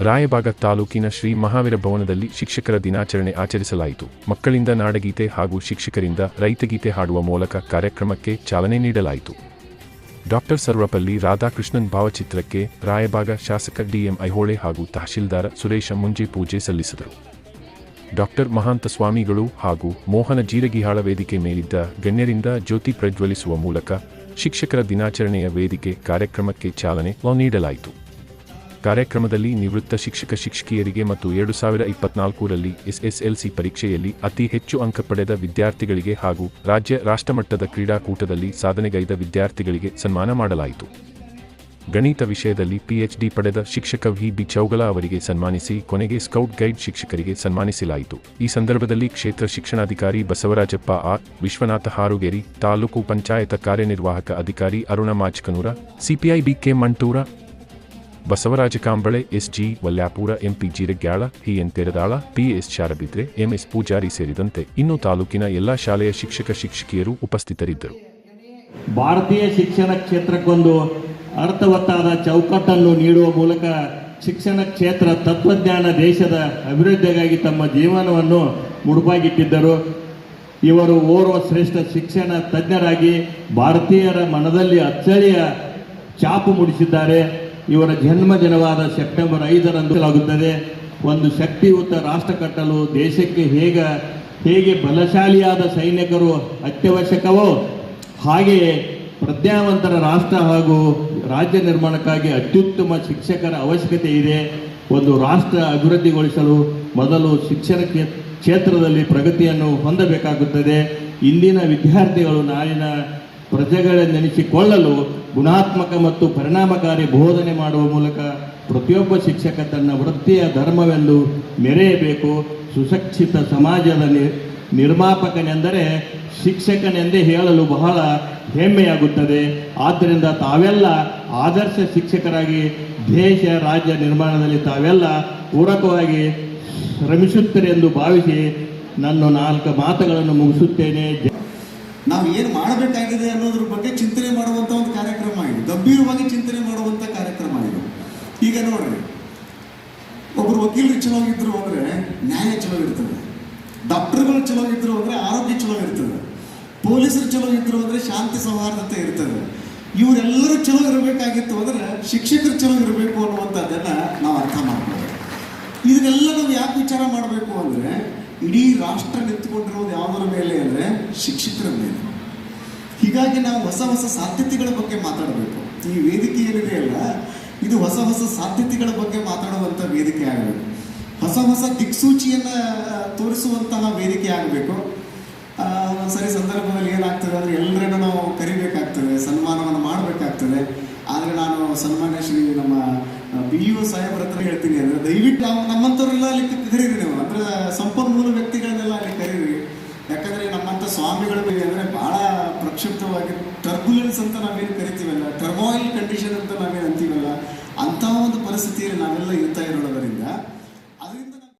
ರಾಯಬಾಗ ತಾಲೂಕಿನ ಶ್ರೀ ಮಹಾವೀರ ಭವನದಲ್ಲಿ ಶಿಕ್ಷಕರ ದಿನಾಚರಣೆ ಆಚರಿಸಲಾಯಿತು. ಮಕ್ಕಳಿಂದ ನಾಡಗೀತೆ ಹಾಗೂ ಶಿಕ್ಷಕರಿಂದ ರೈತಗೀತೆ ಹಾಡುವ ಮೂಲಕ ಕಾರ್ಯಕ್ರಮಕ್ಕೆ ಚಾಲನೆ ನೀಡಲಾಯಿತು. ಡಾಕ್ಟರ್ ಸರ್ವಪಲ್ಲಿ ರಾಧಾಕೃಷ್ಣನ್ ಭಾವಚಿತ್ರಕ್ಕೆ ರಾಯಭಾಗ ಶಾಸಕ ಡಿಎಂ ಐಹೊಳೆ ಹಾಗೂ ತಹಶೀಲ್ದಾರ ಸುರೇಶ ಮುಂಜೆ ಪೂಜೆ ಸಲ್ಲಿಸಿದರು. ಡಾಕ್ಟರ್ ಮಹಾಂತ ಸ್ವಾಮಿಗಳು ಹಾಗೂ ಮೋಹನ ಜೀರಗಿಹಾಳ ವೇದಿಕೆ ಮೇಲಿದ್ದ ಗಣ್ಯರಿಂದ ಜ್ಯೋತಿ ಪ್ರಜ್ವಲಿಸುವ ಮೂಲಕ ಶಿಕ್ಷಕರ ದಿನಾಚರಣೆಯ ವೇದಿಕೆ ಕಾರ್ಯಕ್ರಮಕ್ಕೆ ಚಾಲನೆ ನೀಡಲಾಯಿತು. ಕಾರ್ಯಕ್ರಮದಲ್ಲಿ ನಿವೃತ್ತ ಶಿಕ್ಷಕ ಶಿಕ್ಷಕಿಯರಿಗೆ ಮತ್ತು ಎರಡು ಸಾವಿರ ಇಪ್ಪತ್ನಾಲ್ಕರಲ್ಲಿ ಎಸ್ಎಸ್ಎಲ್ಸಿ ಪರೀಕ್ಷೆಯಲ್ಲಿ ಅತಿ ಹೆಚ್ಚು ಅಂಕ ಪಡೆದ ವಿದ್ಯಾರ್ಥಿಗಳಿಗೆ ಹಾಗೂ ರಾಜ್ಯ ರಾಷ್ಟ್ರಮಟ್ಟದ ಕ್ರೀಡಾಕೂಟದಲ್ಲಿ ಸಾಧನೆಗೈದ ವಿದ್ಯಾರ್ಥಿಗಳಿಗೆ ಸನ್ಮಾನ ಮಾಡಲಾಯಿತು. ಗಣಿತ ವಿಷಯದಲ್ಲಿ ಪಿಎಚ್ಡಿ ಪಡೆದ ಶಿಕ್ಷಕ ವಿ. ಬಿ. ಚೌಗಲ ಅವರಿಗೆ ಸನ್ಮಾನಿಸಿ ಕೊನೆಗೆ ಸ್ಕೌಟ್ ಗೈಡ್ ಶಿಕ್ಷಕರಿಗೆ ಸನ್ಮಾನಿಸಲಾಯಿತು. ಈ ಸಂದರ್ಭದಲ್ಲಿ ಕ್ಷೇತ್ರ ಶಿಕ್ಷಣಾಧಿಕಾರಿ ಬಸವರಾಜಪ್ಪ ಆರ್ ವಿಶ್ವನಾಥ ಹಾರುಗೇರಿ, ತಾಲೂಕು ಪಂಚಾಯತ ಕಾರ್ಯನಿರ್ವಾಹಕ ಅಧಿಕಾರಿ Aruna Machkanur, CPI BK Mantur Basavaraj Kamble S G Valyapur, MP Jeeragyal HN Teradal PS Sharabidre MS Pujari ಸೇರಿದಂತೆ ಇನ್ನು ತಾಲೂಕಿನ ಎಲ್ಲಾ ಶಾಲೆಯ ಶಿಕ್ಷಕ ಶಿಕ್ಷಕಿಯರು ಉಪಸ್ಥಿತರಿದ್ದರು. ಭಾರತೀಯ ಶಿಕ್ಷಣ ಕ್ಷೇತ್ರಕ್ಕೊಂದು ಅರ್ಥವತ್ತಾದ ಚೌಕಟ್ಟನ್ನು ನೀಡುವ ಮೂಲಕ ಶಿಕ್ಷಣ ಕ್ಷೇತ್ರ, ತತ್ವಜ್ಞಾನ ದೇಶದ ಅಭಿವೃದ್ಧಿಗಾಗಿ ತಮ್ಮ ಜೀವನವನ್ನು ಮುಡುಪಾಗಿಟ್ಟಿದ್ದರು. ಇವರು ಓರ್ವ ಶ್ರೇಷ್ಠ ಶಿಕ್ಷಣ ತಜ್ಞರಾಗಿ ಭಾರತೀಯರ ಮನದಲ್ಲಿ ಅಚ್ಚಳಿಯ ಚಾಪು ಮೂಡಿಸಿದ್ದಾರೆ. ಇವರ ಜನ್ಮದಿನವಾದ ಸೆಪ್ಟೆಂಬರ್ ಐದರಂದು ಆಗುತ್ತದೆ ಒಂದು ಶಕ್ತಿಯುತ ರಾಷ್ಟ್ರ ಕಟ್ಟಲು ದೇಶಕ್ಕೆ ಹೇಗ, ಹೇಗೆ ಬಲಶಾಲಿಯಾದ ಸೈನಿಕರು ಅತ್ಯವಶ್ಯಕವೋ ಹಾಗೆಯೇ ಪ್ರಜ್ಞಾವಂತರ ರಾಷ್ಟ್ರ ಹಾಗೂ ರಾಜ್ಯ ನಿರ್ಮಾಣಕ್ಕಾಗಿ ಅತ್ಯುತ್ತಮ ಶಿಕ್ಷಕರ ಅವಶ್ಯಕತೆ ಇದೆ. ಒಂದು ರಾಷ್ಟ್ರ ಅಭಿವೃದ್ಧಿಗೊಳಿಸಲು ಮೊದಲು ಶಿಕ್ಷಣ ಕ್ಷೇ- ಕ್ಷೇತ್ರದಲ್ಲಿ ಪ್ರಗತಿಯನ್ನು ಹೊಂದಬೇಕಾಗುತ್ತದೆ. ಇಂದಿನ ವಿದ್ಯಾರ್ಥಿಗಳು ನಾಳಿನ ಪ್ರಜೆಗಳೆಂದೆನಿಸಿಕೊಳ್ಳಲು ಗುಣಾತ್ಮಕ ಮತ್ತು ಪರಿಣಾಮಕಾರಿ ಬೋಧನೆ ಮಾಡುವ ಮೂಲಕ ಪ್ರತಿಯೊಬ್ಬ ಶಿಕ್ಷಕ ತನ್ನ ವೃತ್ತಿಯ ಧರ್ಮವೆಂದು ಮೆರೆಯಬೇಕು. ಸುಶಿಕ್ಷಿತ ಸಮಾಜದ ನಿರ್ಮಾಪಕನೆಂದರೆ ಶಿಕ್ಷಕನೆಂದೇ ಹೇಳಲು ಬಹಳ ಹೆಮ್ಮೆಯಾಗುತ್ತದೆ. ಆದ್ದರಿಂದ ತಾವೆಲ್ಲ ಆದರ್ಶ ಶಿಕ್ಷಕರಾಗಿ ದೇಶ, ರಾಜ್ಯ ನಿರ್ಮಾಣದಲ್ಲಿ ತಾವೆಲ್ಲ ಪೂರಕವಾಗಿ ಶ್ರಮಿಸುತ್ತೀರಿ ಎಂದು ಭಾವಿಸಿ ನನ್ನ ನಾಲ್ಕು ಮಾತುಗಳನ್ನು ಮುಗಿಸುತ್ತೇನೆ. ನಾವು ಏನು ಮಾಡಬೇಕಾಗಿದೆ ಅನ್ನೋದ್ರ ಬಗ್ಗೆ ಚಿಂತನೆ ಮಾಡುವಂಥ ಒಂದು ಕಾರ್ಯಕ್ರಮ ಇದು. ಗಂಭೀರವಾಗಿ ಚಿಂತನೆ ಮಾಡುವಂಥ ಕಾರ್ಯಕ್ರಮ ಇದು. ಈಗ ನೋಡ್ರಿ ಒಬ್ಬರು ವಕೀಲರು ಚಲೋ ಇದ್ರು ಅಂದರೆ ನ್ಯಾಯ ಚಲೋ ಇರ್ತದೆ. ಡಾಕ್ಟರ್ಗಳು ಚಲೋ ಇದ್ರು ಅಂದರೆ ಆರೋಗ್ಯ ಚಲೋ ಇರ್ತದೆ. ಪೊಲೀಸರು ಚಲೋ ಇದ್ರು ಅಂದರೆ ಶಾಂತಿ ಸೌಹಾರ್ದತೆ ಇರ್ತದೆ. ಇವರೆಲ್ಲರೂ ಚಲೋ ಇರಬೇಕಾಗಿತ್ತು ಅಂದರೆ ಶಿಕ್ಷಕರು ಚಲೋ ಇರಬೇಕು ಅನ್ನುವಂಥದ್ದನ್ನು ನಾವು ಅರ್ಥ ಮಾಡ್ಬೋದು. ಇದನ್ನೆಲ್ಲ ನಾವು ಯಾಕೆ ವಿಚಾರ ಮಾಡಬೇಕು ಅಂದರೆ, ಇಡೀ ರಾಷ್ಟ್ರ ನಿಂತ್ಕೊಂಡಿರೋದು ಯಾವುದರ ಮೇಲೆ ಅಂದರೆ ಶಿಕ್ಷಕರ ಮೇಲೆ. ಹೀಗಾಗಿ ನಾವು ಹೊಸ ಹೊಸ ಸಾಧ್ಯತೆಗಳ ಬಗ್ಗೆ ಮಾತಾಡಬೇಕು. ಈ ವೇದಿಕೆ ಏನಿದೆ ಅಲ್ಲ, ಇದು ಹೊಸ ಹೊಸ ಸಾಧ್ಯತೆಗಳ ಬಗ್ಗೆ ಮಾತಾಡುವಂಥ ವೇದಿಕೆ ಆಗಬೇಕು. ಹೊಸ ಹೊಸ ದಿಕ್ಸೂಚಿಯನ್ನು ತೋರಿಸುವಂತಹ ವೇದಿಕೆ ಆಗಬೇಕು. ಸರಿ ಸಂದರ್ಭದಲ್ಲಿ ಏನಾಗ್ತದೆ ಅಂದರೆ ಎಲ್ಲರನ್ನು ನಾವು ಕರಿಬೇಕಾಗ್ತದೆ, ಸನ್ಮಾನವನ್ನು ಮಾಡಬೇಕಾಗ್ತದೆ. ಆದರೆ ನಾನು ಸನ್ಮಾನ್ಯ ಶ್ರೀ ನಮ್ಮ ಬಿ ಯು ಸಾಹೇಬ್ರ ಹತ್ರ ಹೇಳ್ತೀನಿ ಅಂದ್ರೆ ದಯವಿಟ್ಟು ನಾವು ಅಲ್ಲಿ ಕರೀರಿ ನೀವು. ಅಂದರೆ ಸಂಪನ್ಮೂಲ ಪರಿಸ್ಥಿತಿಯಲ್ಲಿ ನಾವೆಲ್ಲ ಇರ್ತಾ ಇರೋದರಿಂದ